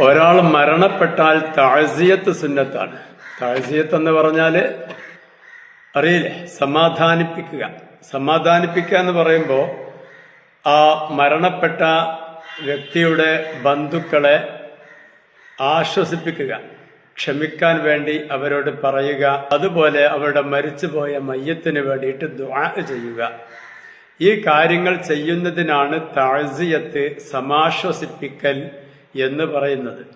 ഒരാൾ മരണപ്പെട്ടാൽ താഴ്സിയത്ത് സുന്നത്താണ്. താഴ്സിയത്ത് എന്ന് പറഞ്ഞാൽ അറിയില്ലേ? സമാധാനിപ്പിക്കുക. സമാധാനിപ്പിക്കുക എന്ന് പറയുമ്പോൾ ആ മരണപ്പെട്ട വ്യക്തിയുടെ ബന്ധുക്കളെ ആശ്വസിപ്പിക്കുക. ക്ഷമിക്കാൻ വേണ്ടി അവരോട് പറയുക. അതുപോലെ അവരുടെ മരിച്ചുപോയ മയ്യത്തിന് വേണ്ടിയിട്ട് ദുആ ചെയ്യുക. ഈ കാര്യങ്ങൾ ചെയ്യുന്നതിനാണ് താഴ്സിയത്ത് സമാശ്വസിപ്പിക്കൽ എന്ന് പറയുന്നത്.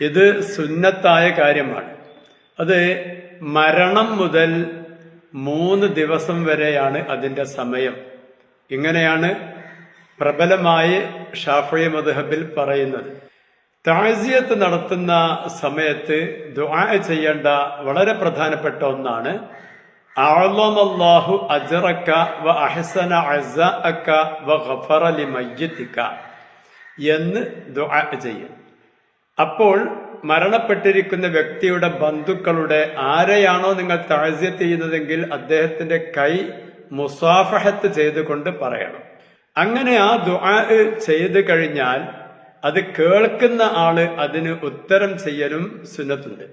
ഇത് സുന്നത്തായ കാര്യമാണ്. അത് മരണം മുതൽ മൂന്ന് ദിവസം വരെയാണ് അതിന്റെ സമയം. ഇങ്ങനെയാണ് പ്രബലമായി ഷാഫി മദ്ഹബിൽ പറയുന്നത്. താഴ്സിയത്ത് നടത്തുന്ന സമയത്ത് ദുആ ചെയ്യേണ്ട വളരെ പ്രധാനപ്പെട്ട ഒന്നാണ്. അള്ളാഹു അജ്റക വ അഹ്സന അക്ക വ ഗഫറ ലിമയ്യിതിക എന്ന് ദുആ ചെയ്യും. അപ്പോൾ മരണപ്പെട്ടിരിക്കുന്ന വ്യക്തിയുടെ ബന്ധുക്കളുടെ ആരെയാണോ നിങ്ങൾ താഴ്സ്യത്ത് ചെയ്യുന്നതെങ്കിൽ അദ്ദേഹത്തിന്റെ കൈ മുസാഫഹത്ത് ചെയ്തുകൊണ്ട് പറയണം. അങ്ങനെ ആ ദുആ ചെയ്തു കഴിഞ്ഞാൽ അത് കേൾക്കുന്ന ആൾ അതിന് ഉത്തരം ചെയ്യലും സുന്നത്തുണ്ട്.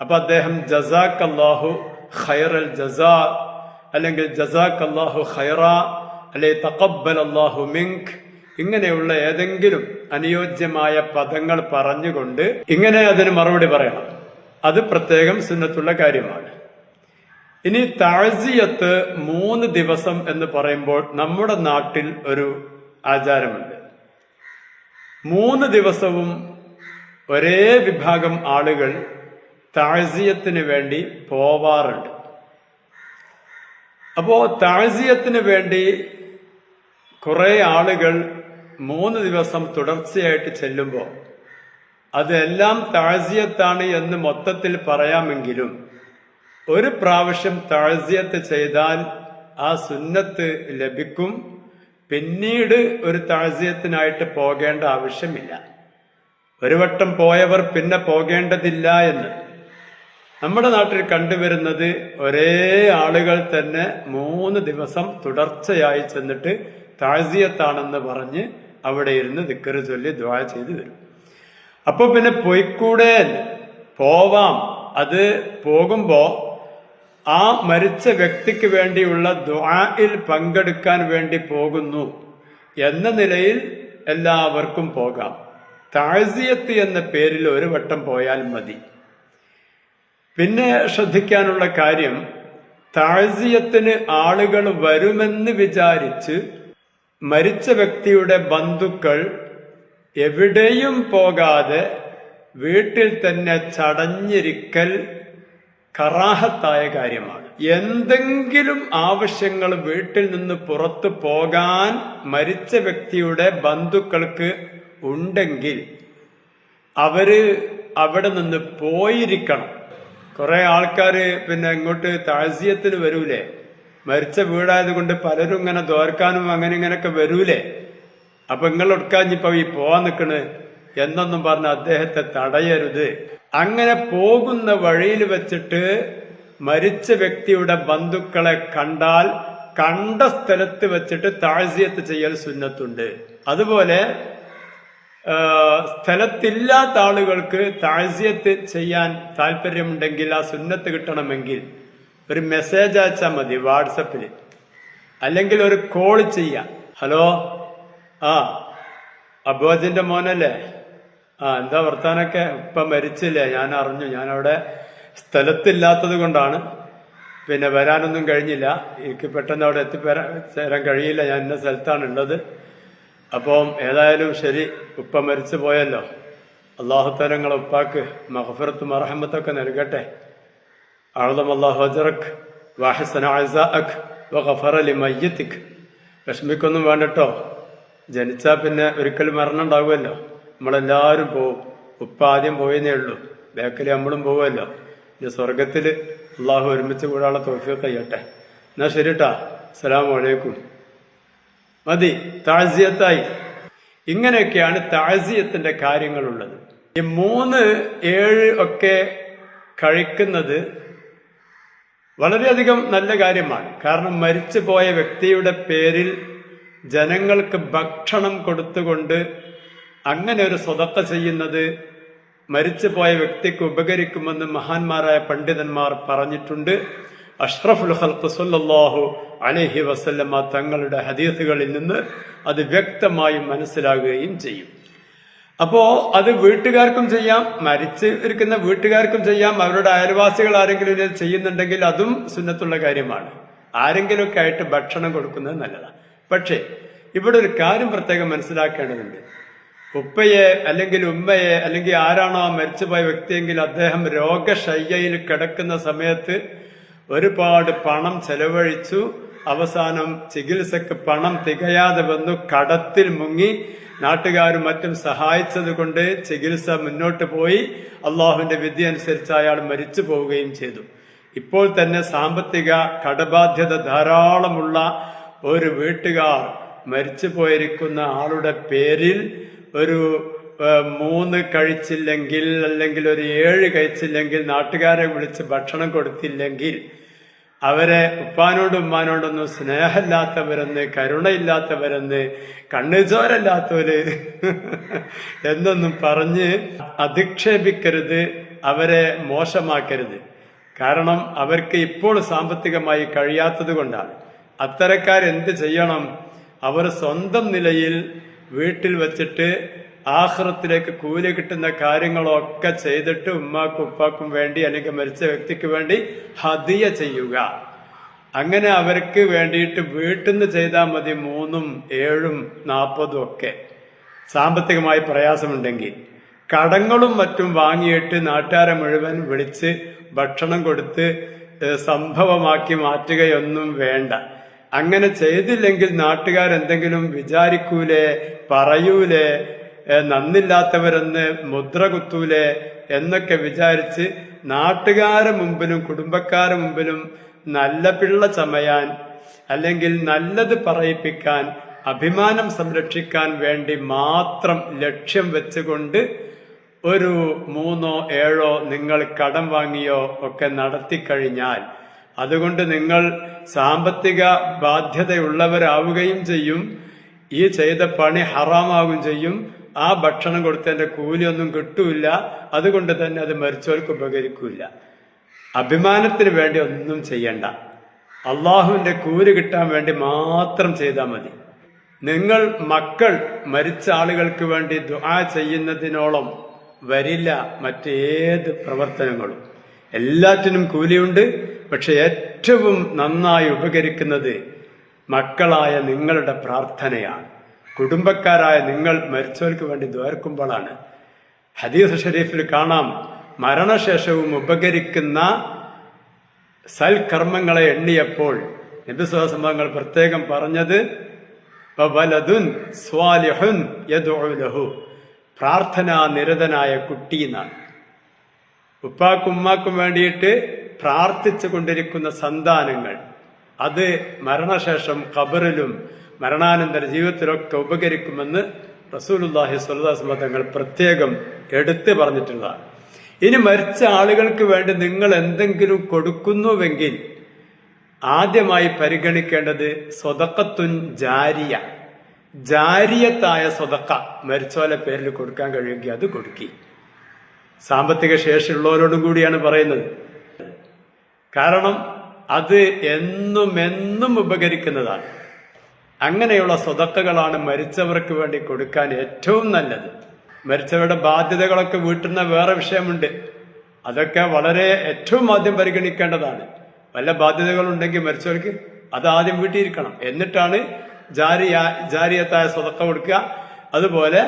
അപ്പൊ അദ്ദേഹം ജസാഖ് അള്ളാഹു ഖൈറൽ ജസാ അല്ലെങ്കിൽ ജസാഖ് അള്ളാഹു ഖൈറ അല്ലെ തക്കബൽ അള്ളാഹു മിങ്ക് ഇങ്ങനെയുള്ള ഏതെങ്കിലും അനുയോജ്യമായ പദങ്ങൾ പറഞ്ഞുകൊണ്ട് ഇങ്ങനെ അതിന് മറുപടി പറയണം. അത് പ്രത്യേകം സുന്നത്തുള്ള കാര്യമാണ്. ഇനി താഴ്സിയത്ത് മൂന്ന് ദിവസം എന്ന് പറയുമ്പോൾ നമ്മുടെ നാട്ടിൽ ഒരു ആചാരമുണ്ട്. മൂന്ന് ദിവസവും ഒരേ വിഭാഗം ആളുകൾ താഴ്സിയത്തിന് വേണ്ടി പോവാറുണ്ട്. അപ്പോ താഴ്സിയത്തിന് വേണ്ടി കുറെ ആളുകൾ മൂന്ന് ദിവസം തുടർച്ചയായിട്ട് ചെല്ലുമ്പോൾ അതെല്ലാം താഴ്സിയത്താണ് എന്ന് മൊത്തത്തിൽ പറയാമെങ്കിലും ഒരു പ്രാവശ്യം താഴ്സിയത്ത് ചെയ്താൽ ആ സുന്നത്ത് ലഭിക്കും. പിന്നീട് ഒരു താഴ്സിയത്തിനായിട്ട് പോകേണ്ട ആവശ്യമില്ല. ഒരു വട്ടം പോയവർ പിന്നെ പോകേണ്ടതില്ല എന്ന്. നമ്മുടെ നാട്ടിൽ കണ്ടുവരുന്നത് ഒരേ ആളുകൾ തന്നെ മൂന്ന് ദിവസം തുടർച്ചയായി ചെന്നിട്ട് താഴ്സിയത്താണെന്ന് പറഞ്ഞ് അവിടെ ഇരുന്ന് ദിക്കറ് ചൊല്ലി ദ്വാ ചെയ്തു വരും. അപ്പൊ പിന്നെ പൊയ്ക്കൂടെ പോവാം. അത് പോകുമ്പോ ആ മരിച്ച വ്യക്തിക്ക് വേണ്ടിയുള്ള ദ്വായിൽ പങ്കെടുക്കാൻ വേണ്ടി പോകുന്നു എന്ന നിലയിൽ എല്ലാവർക്കും പോകാം. താഴ്സിയത്ത് എന്ന പേരിൽ ഒരു വട്ടം പോയാൽ മതി. പിന്നെ ശ്രദ്ധിക്കാനുള്ള കാര്യം താഴ്സിയത്തിന് ആളുകൾ വരുമെന്ന് വിചാരിച്ച് മരിച്ച വ്യക്തിയുടെ ബന്ധുക്കൾ എവിടെയും പോകാതെ വീട്ടിൽ തന്നെ ചടഞ്ഞിരിക്കൽ കറാഹത്തായ കാര്യമാണ്. എന്തെങ്കിലും ആവശ്യങ്ങൾ വീട്ടിൽ നിന്ന് പുറത്തു പോകാൻ മരിച്ച വ്യക്തിയുടെ ബന്ധുക്കൾക്ക് ഉണ്ടെങ്കിൽ അവർ അവിടെ നിന്ന് പോയിരിക്കണം. കുറെ ആൾക്കാര് പിന്നെ ഇങ്ങോട്ട് താഴ്സിയത്തിന് വരൂലേ? മരിച്ച വീടായത് കൊണ്ട് പലരും ഇങ്ങനെ തോർക്കാനും അങ്ങനെ ഇങ്ങനെയൊക്കെ വരൂലേ? അപ്പൊ നിങ്ങൾ ഒടുക്കാഞ്ഞിപ്പോ ഈ പോവാൻ നിൽക്കണ് എന്നൊന്നും പറഞ്ഞ് അദ്ദേഹത്തെ തടയരുത്. അങ്ങനെ പോകുന്ന വഴിയിൽ വെച്ചിട്ട് മരിച്ച വ്യക്തിയുടെ ബന്ധുക്കളെ കണ്ടാൽ കണ്ട സ്ഥലത്ത് വെച്ചിട്ട് താഴ്സിയത്ത് ചെയ്യൽ സുന്നത്തുണ്ട്. അതുപോലെ സ്ഥലത്തില്ലാത്ത ആളുകൾക്ക് താഴ്സിയത്ത് ചെയ്യാൻ താല്പര്യമുണ്ടെങ്കിൽ ആ സുന്നത്ത് കിട്ടണമെങ്കിൽ ഒരു മെസ്സേജ് അയച്ചാൽ മതി വാട്സപ്പിൽ അല്ലെങ്കിൽ ഒരു കോൾ ചെയ്യാം. ഹലോ ആ അബോജിന്റെ മോനല്ലേ? ആ എന്താ വർത്താനൊക്കെ? ഇപ്പൊ മരിച്ചില്ലേ? ഞാൻ അറിഞ്ഞു. ഞാൻ അവിടെ സ്ഥലത്തില്ലാത്തത് കൊണ്ടാണ്. പിന്നെ വരാനൊന്നും കഴിഞ്ഞില്ല. എനിക്ക് പെട്ടെന്ന് അവിടെ എത്തിപ്പേരാൻ ചേരാൻ കഴിയില്ല. ഞാൻ ഇന്ന സ്ഥലത്താണ് ഉള്ളത്. അപ്പം ഏതായാലും ശരി ഉപ്പ മരിച്ചു പോയല്ലോ. അള്ളാഹുത്തരങ്ങളെ ഉപ്പാക്ക് മഹഫറത്ത് അറഹമ്മത്തൊക്കെ നൽകട്ടെ. അഴുതം അള്ളാഹു അജറക് വാഹിസന അസാഅക് വഖഫറ ലിമയ്യത്തിക് വിഷമിക്കൊന്നും വേണ്ടട്ടോ. ജനിച്ചാ പിന്നെ ഒരിക്കൽ മരണം ഉണ്ടാവുമല്ലോ നമ്മളെല്ലാവരും പോവും. ഉപ്പ ആദ്യം പോയെന്നേ ഉള്ളൂ. ബേക്കലി നമ്മളും പോവുമല്ലോ. ഇനി സ്വർഗത്തിൽ അള്ളാഹു ഒരുമിച്ച് കൂടാനുള്ള തോഫിയൊക്കെ ചെയ്യട്ടെ എന്നാ ശരിട്ടാ. അസ്സലാമു അലൈക്കും. മതി. താഴ്സിയത്തായി ഇങ്ങനെയൊക്കെയാണ് താഴ്സിയത്തിന്റെ കാര്യങ്ങളുള്ളത്. ഈ മൂന്ന് ഏഴ് ഒക്കെ കഴിക്കുന്നത് വളരെയധികം നല്ല കാര്യമാണ്. കാരണം മരിച്ചു പോയ വ്യക്തിയുടെ പേരിൽ ജനങ്ങൾക്ക് ഭക്ഷണം കൊടുത്തുകൊണ്ട് അങ്ങനെ ഒരു സ്വതക്ക ചെയ്യുന്നത് മരിച്ചു പോയ വ്യക്തിക്ക് ഉപകരിക്കുമെന്ന് മഹാന്മാരായ പണ്ഡിതന്മാർ പറഞ്ഞിട്ടുണ്ട്. അഷ്റഫുൽ ഹൽഖ് സുല്ലാഹു അലഹി വസല്ലമ്മ തങ്ങളുടെ ഹദീസുകളിൽ നിന്ന് അത് വ്യക്തമായും മനസ്സിലാകുകയും ചെയ്യും. അപ്പോ അത് വീട്ടുകാർക്കും ചെയ്യാം. മരിച്ച് ഇരിക്കുന്ന വീട്ടുകാർക്കും ചെയ്യാം. അവരുടെ അയൽവാസികൾ ആരെങ്കിലും ഇത് ചെയ്യുന്നുണ്ടെങ്കിൽ അതും സുന്നത്തുള്ള കാര്യമാണ്. ആരെങ്കിലുമൊക്കെ ആയിട്ട് ഭക്ഷണം കൊടുക്കുന്നത് നല്ലതാണ് പക്ഷേ ഇവിടെ ഒരു കാര്യം പ്രത്യേകം മനസ്സിലാക്കേണ്ടതുണ്ട്. ഉപ്പയെ അല്ലെങ്കിൽ ഉമ്മയെ അല്ലെങ്കിൽ ആരാണോ ആ മരിച്ചുപോയ വ്യക്തിയെങ്കിൽ അദ്ദേഹം രോഗശയ്യയിൽ കിടക്കുന്ന സമയത്ത് ഒരുപാട് പണം ചെലവഴിച്ചു. അവസാനം ചികിത്സക്ക് പണം തികയാതെ വന്നു. കടത്തിൽ മുങ്ങി. നാട്ടുകാരും മറ്റും സഹായിച്ചത് കൊണ്ട് ചികിത്സ മുന്നോട്ട് പോയി. അള്ളാഹുവിന്റെ വിധി അനുസരിച്ച് അയാൾ മരിച്ചു പോവുകയും ചെയ്തു. ഇപ്പോൾ തന്നെ സാമ്പത്തിക കടബാധ്യത ധാരാളമുള്ള ഒരു വീട്ടുകാർ മരിച്ചു പോയിരിക്കുന്ന ആളുടെ പേരിൽ ഒരു മൂന്ന് കഴിച്ചില്ലെങ്കിൽ അല്ലെങ്കിൽ ഒരു ഏഴ് കഴിച്ചില്ലെങ്കിൽ നാട്ടുകാരെ വിളിച്ച് ഭക്ഷണം കൊടുത്തില്ലെങ്കിൽ അവരെ ഉപ്പാനോടും ഉമ്മാനോടൊന്നും സ്നേഹമില്ലാത്തവരെന്ന് കരുണയില്ലാത്തവരെന്ന് കണ്ണുചോരല്ലാത്തവര് എന്നൊന്നും പറഞ്ഞ് അധിക്ഷേപിക്കരുത് അവരെ മോശമാക്കരുത്. കാരണം അവർക്ക് ഇപ്പോൾ സാമ്പത്തികമായി കഴിയാത്തത് കൊണ്ടാണ്. അത്തരക്കാരെന്ത് ചെയ്യണം? അവർ സ്വന്തം നിലയിൽ വീട്ടിൽ വച്ചിട്ട് ആഹ്റത്തിലേക്ക് കൂലി കിട്ടുന്ന കാര്യങ്ങളൊക്കെ ചെയ്തിട്ട് ഉമ്മാക്കും ഉപ്പാക്കും വേണ്ടി അല്ലെങ്കിൽ മരിച്ച വ്യക്തിക്ക് വേണ്ടി ഹദിയ ചെയ്യുക. അങ്ങനെ അവർക്ക് വേണ്ടിയിട്ട് വീട്ടിൽ നിന്ന് ചെയ്താൽ മതി മൂന്നും ഏഴും നാൽപ്പതും ഒക്കെ. സാമ്പത്തികമായി പ്രയാസമുണ്ടെങ്കിൽ. കടങ്ങളും മറ്റും വാങ്ങിയിട്ട് നാട്ടുകാരെ മുഴുവൻ വിളിച്ച് ഭക്ഷണം കൊടുത്ത് സംഭവമാക്കി മാറ്റുകയൊന്നും വേണ്ട. അങ്ങനെ ചെയ്തില്ലെങ്കിൽ നാട്ടുകാരെന്തെങ്കിലും വിചാരിക്കൂലേ പറയൂലേ നന്നില്ലാത്തവരെന്ന് മുദ്ര കുത്തൂലേ എന്നൊക്കെ വിചാരിച്ച് നാട്ടുകാരെ മുമ്പിലും കുടുംബക്കാരെ മുമ്പിലും നല്ല പിള്ള ചമയാൻ അല്ലെങ്കിൽ നല്ലത് പറയിപ്പിക്കാൻ അഭിമാനം സംരക്ഷിക്കാൻ വേണ്ടി മാത്രം ലക്ഷ്യം വെച്ചുകൊണ്ട് ഒരു മൂന്നോ ഏഴോ നിങ്ങൾ കടം വാങ്ങിയോ ഒക്കെ നടത്തിക്കഴിഞ്ഞാൽ അതുകൊണ്ട് നിങ്ങൾ സാമ്പത്തിക ബാധ്യതയുള്ളവരാവുകയും ചെയ്യും. ഈ ചെയ്ത പണി ഹറാമാവുകയും ചെയ്യും. ആ ഭക്ഷണം കൊടുത്തതിന്റെ കൂലിയൊന്നും കിട്ടൂല അതുകൊണ്ട് തന്നെ അത് മരിച്ചവർക്ക് ഉപകരിക്കൂല അഭിമാനത്തിന് വേണ്ടി ഒന്നും ചെയ്യണ്ട. അള്ളാഹുവിന്റെ കൂലി കിട്ടാൻ വേണ്ടി മാത്രം ചെയ്താൽ മതി. നിങ്ങൾ മക്കൾ മരിച്ച ആളുകൾക്ക് വേണ്ടി ദുആ ചെയ്യുന്നതിനോളം വരില്ല മറ്റേത് പ്രവർത്തനങ്ങളും. എല്ലാറ്റിനും കൂലിയുണ്ട്. പക്ഷെ ഏറ്റവും നന്നായി ഉപകരിക്കുന്നത് മക്കളായ നിങ്ങളുടെ പ്രാർത്ഥനയാണ്. കുടുംബക്കാരായ നിങ്ങൾ മരിച്ചവർക്ക് വേണ്ടി ദ്വാർക്കുമ്പോഴാണ് ഹദീസ് ഷരീഫിൽ കാണാം മരണശേഷവും ഉപകരിക്കുന്ന സൽകർമ്മങ്ങളെ എണ്ണിയപ്പോൾ നബിസ്വസംഭവങ്ങൾ പ്രത്യേകം പറഞ്ഞത് പ്രാർത്ഥനാ നിരതനായ കുട്ടി എന്നാണ്. ഉപ്പാക്കും ഉമ്മാക്കും വേണ്ടിയിട്ട് പ്രാർത്ഥിച്ചു കൊണ്ടിരിക്കുന്ന സന്താനങ്ങൾ അത് മരണശേഷം ഖബറിലും മരണാനന്തര ജീവിതത്തിലൊക്കെ ഉപകരിക്കുമെന്ന് റസൂലുല്ലാഹി സ്വല്ലാസ്മ തങ്ങൾ പ്രത്യേകം എടുത്തു പറഞ്ഞിട്ടുള്ളതാണ്. ഇനി മരിച്ച ആളുകൾക്ക് വേണ്ടി നിങ്ങൾ എന്തെങ്കിലും കൊടുക്കുന്നുവെങ്കിൽ ആദ്യമായി പരിഗണിക്കേണ്ടത് സ്വതക്കത്തുൻ ജാരിയ. ജാരിയത്തായ സ്വതക്ക മരിച്ചോലെ പേരിൽ കൊടുക്കാൻ കഴിയുമെങ്കിൽ അത് കൊടുക്കി. സാമ്പത്തിക ശേഷിയുള്ളവരോടും കൂടിയാണ് പറയുന്നത്. കാരണം അത് എന്നും എന്നും ഉപകരിക്കുന്നതാണ്. അങ്ങനെയുള്ള സ്വതക്കകളാണ് മരിച്ചവർക്ക് വേണ്ടി കൊടുക്കാൻ ഏറ്റവും നല്ലത്. മരിച്ചവരുടെ ബാധ്യതകളൊക്കെ വീട്ടുന്ന വേറെ വിഷയമുണ്ട്. അതൊക്കെ വളരെ ഏറ്റവും ആദ്യം പരിഗണിക്കേണ്ടതാണ്. വല്ല ബാധ്യതകളുണ്ടെങ്കിൽ മരിച്ചവർക്ക് അത് ആദ്യം വീട്ടിയിരിക്കണം. എന്നിട്ടാണ് ജാരിയ ജാരിയത്തായ സ്വതക്ക കൊടുക്കുക. അതുപോലെ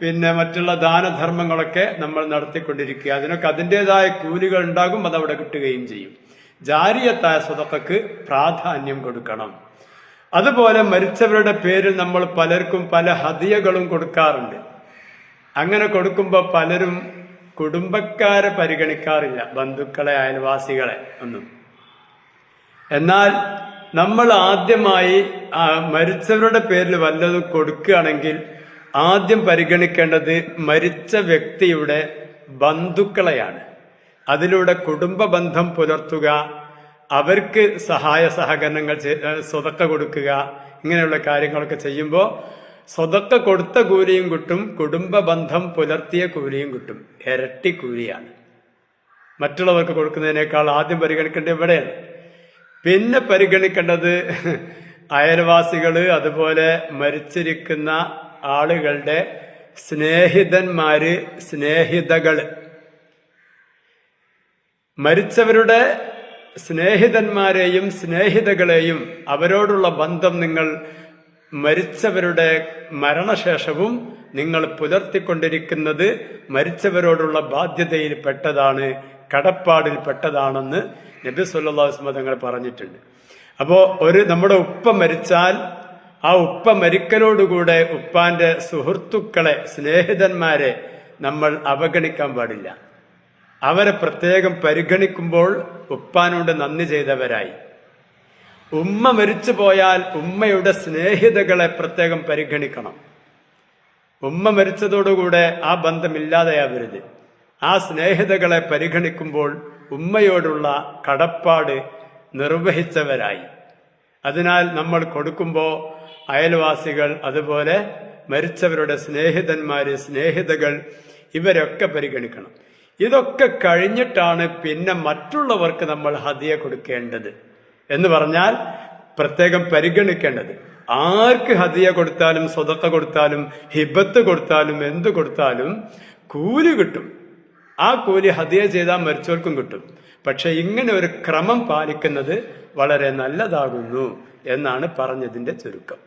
പിന്നെ മറ്റുള്ള ദാനധർമ്മങ്ങളൊക്കെ നമ്മൾ നടത്തിക്കൊണ്ടിരിക്കുക. അതിനൊക്കെ അതിന്റെതായ കൂലികൾ ഉണ്ടാകും അതവിടെ കിട്ടുകയും ചെയ്യും. ജാരിയത്തായ സ്വതക്കക്ക് പ്രാധാന്യം കൊടുക്കണം. അതുപോലെ മരിച്ചവരുടെ പേരിൽ നമ്മൾ പലർക്കും പല ഹതിയകളും കൊടുക്കാറുണ്ട്. അങ്ങനെ കൊടുക്കുമ്പോൾ പലരും കുടുംബക്കാരെ പരിഗണിക്കാറില്ല ബന്ധുക്കളെ അയൽവാസികളെ ഒന്നും. എന്നാൽ നമ്മൾ ആദ്യമായി മരിച്ചവരുടെ പേരിൽ വല്ലതും കൊടുക്കുകയാണെങ്കിൽ ആദ്യം പരിഗണിക്കേണ്ടത് മരിച്ച വ്യക്തിയുടെ ബന്ധുക്കളെയാണ്. അതിലൂടെ കുടുംബ ബന്ധം പുലർത്തുക അവർക്ക് സഹായ സഹകരണങ്ങൾ സ്വതക്ക കൊടുക്കുക ഇങ്ങനെയുള്ള കാര്യങ്ങളൊക്കെ ചെയ്യുമ്പോൾ സ്വതക്ക കൊടുത്ത കൂലിയും കിട്ടും കുടുംബ ബന്ധം പുലർത്തിയ കൂലിയും കിട്ടും. ഇരട്ടി കൂലിയാണ്. മറ്റുള്ളവർക്ക് കൊടുക്കുന്നതിനേക്കാൾ ആദ്യം പരിഗണിക്കേണ്ടത് ഇവിടെയാണ്. പിന്നെ പരിഗണിക്കേണ്ടത് അയൽവാസികൾ അതുപോലെ മരിച്ചിരിക്കുന്ന ആളുകളുടെ സ്നേഹിതന്മാര് സ്നേഹിതകൾ. മരിച്ചവരുടെ സ്നേഹിതന്മാരെയും സ്നേഹിതകളെയും അവരോടുള്ള ബന്ധം നിങ്ങൾ മരിച്ചവരുടെ മരണശേഷവും നിങ്ങൾ പുലർത്തിക്കൊണ്ടിരിക്കുന്നത് മരിച്ചവരോടുള്ള ബാധ്യതയിൽ പെട്ടതാണ് കടപ്പാടിൽ പെട്ടതാണെന്ന് നബി സുല്ലാസ്മ തങ്ങൾ പറഞ്ഞിട്ടുണ്ട്. അപ്പോൾ ഒരു നമ്മുടെ ഉപ്പ മരിച്ചാൽ ആ ഉപ്പ മരിക്കലോടുകൂടെ ഉപ്പാന്റെ സുഹൃത്തുക്കളെ സ്നേഹിതന്മാരെ നമ്മൾ അവഗണിക്കാൻ പാടില്ല. അവരെ പ്രത്യേകം പരിഗണിക്കുമ്പോൾ ഉപ്പാനോട് നന്ദി ചെയ്തവരായി. ഉമ്മ മരിച്ചു പോയാൽ ഉമ്മയുടെ സ്നേഹിതകളെ പ്രത്യേകം പരിഗണിക്കണം. ഉമ്മ മരിച്ചതോടുകൂടെ ആ ബന്ധമില്ലാതെയാവരുത് ആ സ്നേഹിതകളെ പരിഗണിക്കുമ്പോൾ ഉമ്മയോടുള്ള കടപ്പാട് നിർവഹിച്ചവരായി. അതിനാൽ നമ്മൾ കൊടുക്കുമ്പോൾ അയൽവാസികൾ അതുപോലെ മരിച്ചവരുടെ സ്നേഹിതന്മാർ സ്നേഹിതകൾ ഇവരൊക്കെ പരിഗണിക്കണം. ഇതൊക്കെ കഴിഞ്ഞിട്ടാണ് പിന്നെ മറ്റുള്ളവർക്ക് നമ്മൾ ഹദിയ കൊടുക്കേണ്ടത്. എന്ന് പറഞ്ഞാൽ പ്രത്യേകം പരിഗണിക്കേണ്ടത്. ആർക്ക് ഹതിയ കൊടുത്താലും സ്വതക്ക കൊടുത്താലും ഹിബത്ത് കൊടുത്താലും എന്ത് കൊടുത്താലും കൂലി കിട്ടും. ആ കൂലി ഹതിയ ചെയ്താൽ മരിച്ചവർക്കും കിട്ടും. പക്ഷെ ഇങ്ങനെ ഒരു ക്രമം പാലിക്കുന്നത് വളരെ നല്ലതാകുന്നു എന്നാണ് പറഞ്ഞതിന്റെ ചുരുക്കം.